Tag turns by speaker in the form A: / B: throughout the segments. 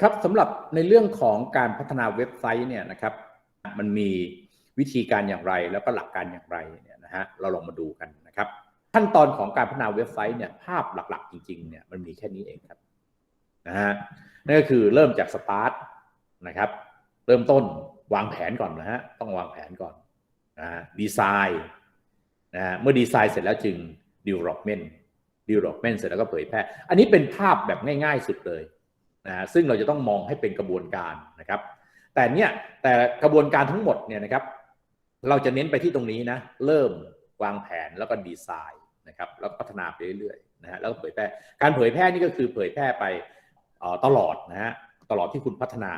A: ครับสำหรับในเรื่องของการพัฒนาเว็บไซต์เนี่ยนะครับ มันมีวิธีการอย่างไรแล้วก็หลักการอย่างไรเนี่ยนะฮะเราลองมาดูกันนะครับ ขั้นตอนของการพัฒนาเว็บไซต์เนี่ยภาพหลักๆ จริงๆเนี่ยมันมีแค่นี้เองครับนะฮะนั่นก็คือเริ่มจากสตาร์ทนะครับ เริ่มต้นวางแผนก่อนนะฮะต้องวางแผนก่อนนะฮะดีไซน์นะฮะเมื่อดีไซน์เสร็จแล้วจึง development development เสร็จแล้วก็เผยแพร่ อันนี้เป็นภาพแบบง่าย ๆ สุดเลย นะซึ่งเราจะต้องมองให้เป็นกระบวนการนะครับ แต่เนี่ยแต่กระบวนการทั้งหมดเนี่ยนะครับ เราจะเน้นไปที่ตรงนี้นะเริ่มวางแผนแล้วก็ดีไซน์นะครับ แล้วพัฒนาไปเรื่อยๆนะฮะแล้วก็เผยแพร่การเผยแพร่นี่ก็คือเผยแพร่ไปตลอดนะฮะตลอดที่คุณพัฒนา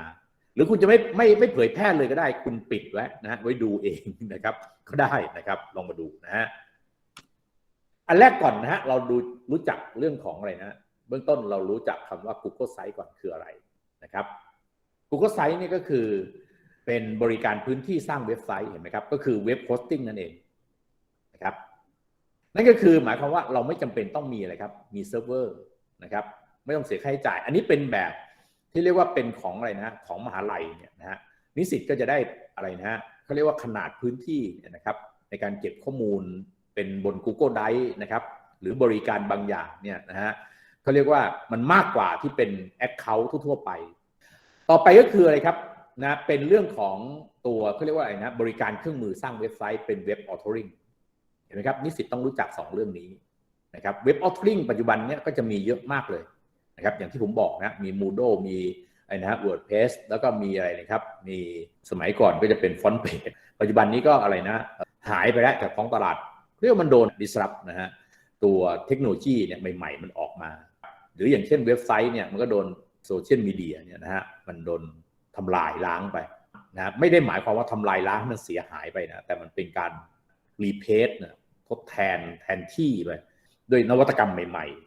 A: หรือคุณจะไม่ไม่ไม่เผยแพร่เลยก็ได้ คุณปิดไว้นะฮะไว้ดูเองนะครับ ก็ได้นะครับลองมาดูนะฮะอันแรกก่อนนะฮะเราดูรู้จักเรื่องของอะไรนะ บื้องต้นเรารู้จักคำว่า Google Site ก่อนคืออะไรนะครับ Google Site นี่ก็คือเป็นบริการพื้นที่สร้างเว็บไซต์เห็นไหมครับ ก็คือเว็บโฮสติ้งนั่นเองนะครับนั่นก็คือหมายความว่าเราไม่จำเป็นต้องมีอะไรครับ มีเซิร์ฟเวอร์นะครับไม่ต้องเสียค่าใช้จ่าย อันนี้เป็นแบบที่เรียกว่าเป็นของอะไรนะของมหาลัยเนี่ยนะฮะนิสิตก็จะได้อะไรนะฮะเขาเรียกว่าขนาดพื้นที่เนี่ยนะครับ ในการเก็บข้อมูลเป็นบน Google Drive นะครับ หรือบริการบางอย่างเนี่ยนะฮะ เขาเรียกว่ามันมากกว่าที่เป็น Account ทั่วๆไป ต่อไปก็คืออะไรครับนะเป็นเรื่องของตัวเขาเรียกว่าอะไรนะบริการเครื่องมือสร้างเว็บไซต์เป็นเว็บออท r ริงเห็นไหมครับนิสิตต้องรู้จัก 2 เรื่องนี้นะครับเว็บออท r ริงปัจจุบันเนี้ยก็จะมีเยอะมากเลยนะครับอย่างที่ผมบอกนะมี Moodle มีอะไรนะฮะ WordPress แล้วก็มีอะไรนะครับมีสมัยก่อนก็จะเป็นฟอนต์เพจปัจจุบันนี้ก็อะไรนะหายไปแล้วจากท้องตลาดเรียกว่ามันโดน disrupt นะฮะตัวเทคโนโลยีเนี่ยใหม่ ๆ มันออกมา หรืออย่างเช่นเว็บไซต์เนี่ยมันก็โดนโซเชียลมีเดียเนี่ยนะฮะมันโดนทำลายล้างไปนะไม่ได้หมายความว่าทำลายล้างมันเสียหายไปนะแต่มันเป็นการรีเพสนะทดแทนแทนที่ไปด้วยนวัตกรรมใหม่